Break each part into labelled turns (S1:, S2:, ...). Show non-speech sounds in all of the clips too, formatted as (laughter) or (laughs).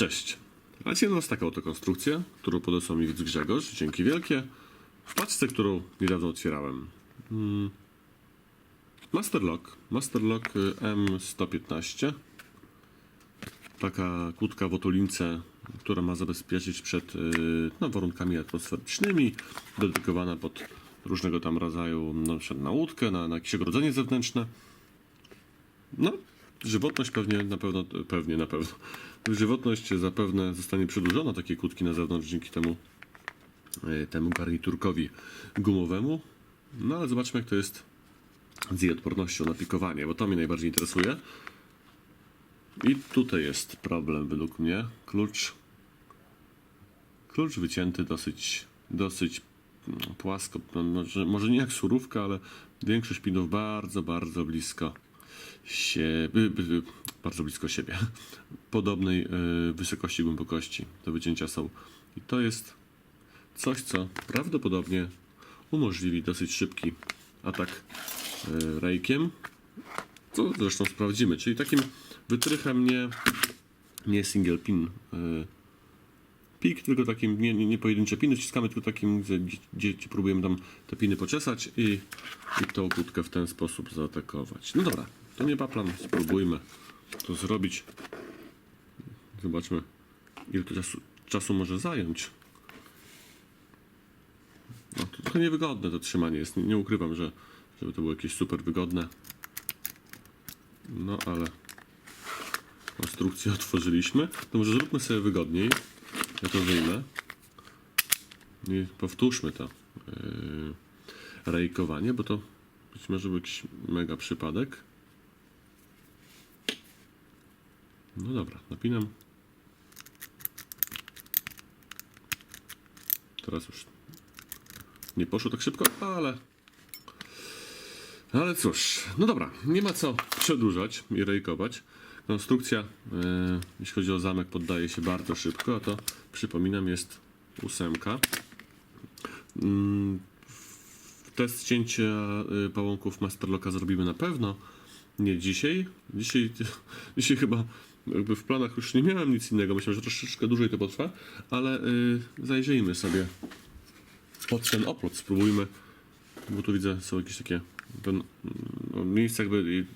S1: Cześć. Dzisiaj nas taka oto konstrukcja, którą podesłał mi widz Grzegorz. Dzięki wielkie. W paczce, którą niedawno otwierałem. Mm. Masterlock. Masterlock y, M115. Taka kłódka w otulince, która ma zabezpieczyć przed y, no, warunkami atmosferycznymi. Dedykowana pod różnego tam rodzaju, na przykład na łódkę, na, na jakieś ogrodzenie zewnętrzne. No, żywotność pewnie na pewno, pewnie na pewno. Żywotność zapewne zostanie przedłużona takiej kłódki na zewnątrz dzięki temu, e, temu garniturkowi gumowemu. No ale zobaczmy jak to jest z jej odpornością na pikowanie, bo to mnie najbardziej interesuje. I tutaj jest problem według mnie. Klucz, klucz wycięty dosyć, dosyć mm, płasko. No, może, może nie jak surówka, ale większość pinów bardzo, bardzo blisko się, bardzo blisko siebie. Podobnej y, wysokości, głębokości do wycięcia są. I to jest coś, co prawdopodobnie umożliwi dosyć szybki atak y, rejkiem. Co zresztą sprawdzimy. Czyli takim wytrychem nie, nie single pin y, pik, tylko takim nie, nie, pojedyncze piny, ściskamy tylko takim, gdzie, gdzie próbujemy tam te piny poczesać i, i tą kłódkę w ten sposób zaatakować. No dobra, to nie paplam, spróbujmy to zrobić. Zobaczmy, ile to czasu, czasu może zająć. No, to trochę niewygodne to trzymanie jest, nie, nie ukrywam, że żeby to było jakieś super wygodne. No ale konstrukcję (laughs) otworzyliśmy, to może zróbmy sobie wygodniej. Ja to wyjmę. I powtórzmy to yy, rejkowanie, bo to być może był jakiś mega przypadek. No dobra, napinam. Teraz już nie poszło tak szybko, ale. Ale cóż, no dobra, nie ma co przedłużać i rejkować. Konstrukcja, e, jeśli chodzi o zamek, poddaje się bardzo szybko, a to przypominam jest ósemka. Mm, Test cięcia e, pałąków Masterlocka zrobimy na pewno. Nie dzisiaj. Dzisiaj, (laughs) dzisiaj chyba jakby w planach już nie miałem nic innego. Myślę, że troszeczkę dłużej to potrwa, ale y, zajrzyjmy sobie pod ten oplot. Spróbujmy, bo tu widzę są jakieś takie ten, no, miejsca jakby y,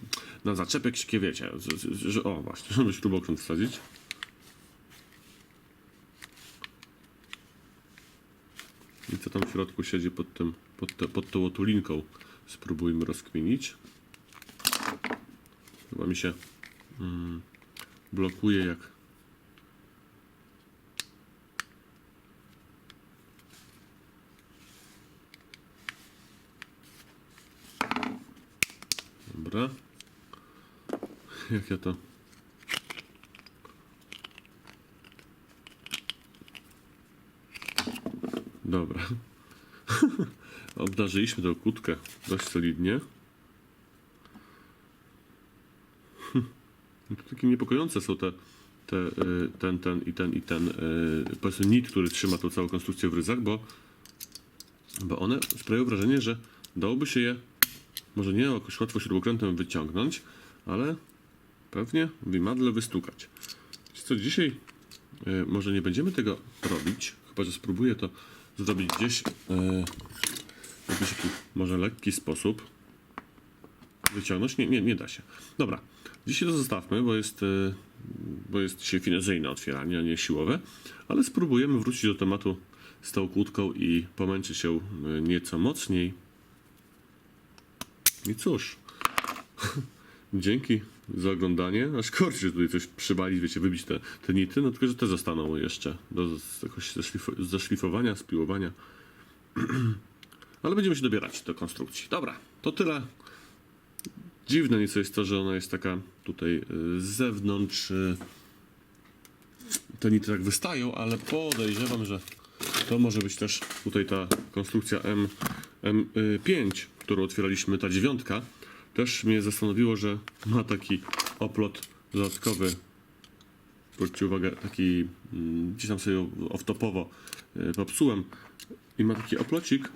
S1: na zaczepek takie wiecie, że o właśnie, (laughs) żeby śrubokręt wsadzić. I co tam w środku siedzi pod, tym, pod, te, pod tą otulinką. Spróbujmy rozkminić. Chyba mi się mm, blokuje jak Dobra. (laughs) Jak ja to Dobra. (laughs) Obdarzyliśmy tą kłódkę dość solidnie. No to takie niepokojące są te, te, y, ten, ten i ten i ten, y, powiedzmy nit, który trzyma tą całą konstrukcję w ryzach, bo, bo one sprawiają wrażenie, że dałoby się je może nie jakoś łatwo śrubokrętem wyciągnąć, ale pewnie w imadle wystukać. Co dzisiaj y, może nie będziemy tego robić, chyba że spróbuję to zrobić gdzieś w jakiś taki może lekki sposób wyciągnąć? Nie, nie, nie da się. Dobra, dzisiaj to zostawmy, bo jest, e, bo jest dzisiaj finezyjne otwieranie, a nie siłowe, ale spróbujemy wrócić do tematu z tą kłódką i pomęczyć się e, nieco mocniej. I cóż, (laughs) dzięki za oglądanie. Aż kurczę, tutaj coś przybalić, wiecie, wybić te, te nity, no tylko, że te zostaną jeszcze do jakoś zeszlif- zeszlifowania, spiłowania. (clears throat) Ale będziemy się dobierać do konstrukcji. Dobra, to tyle. Dziwne nieco jest to, że ona jest taka tutaj y, z zewnątrz. y, Te nity tak wystają, ale podejrzewam, że to może być też tutaj ta konstrukcja M, M5, którą otwieraliśmy, ta dziewiątka. Też mnie zastanowiło, że ma taki oplot dodatkowy. Zwróćcie uwagę, taki mm, gdzieś tam sobie off-topowo y, popsułem. I ma taki oplocik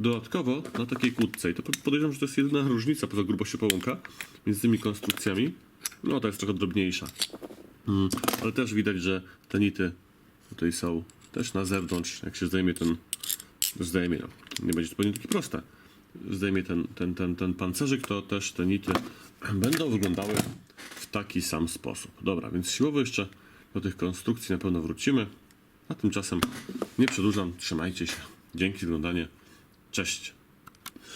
S1: dodatkowo na takiej kłódce. I to podejrzewam, że to jest jedyna różnica poza grubością pałąka między tymi konstrukcjami. No, ta jest trochę drobniejsza. Mm, Ale też widać, że te nity tutaj są też na zewnątrz. Jak się zdejmie ten, zdejmie, no, nie będzie to pewnie takie proste. Zdejmie ten, ten, ten, ten pancerzyk, to też te nity (clears throat) będą wyglądały w taki sam sposób. Dobra, więc siłowo jeszcze do tych konstrukcji na pewno wrócimy. A tymczasem nie przedłużam, trzymajcie się. Dzięki za oglądanie. Cześć.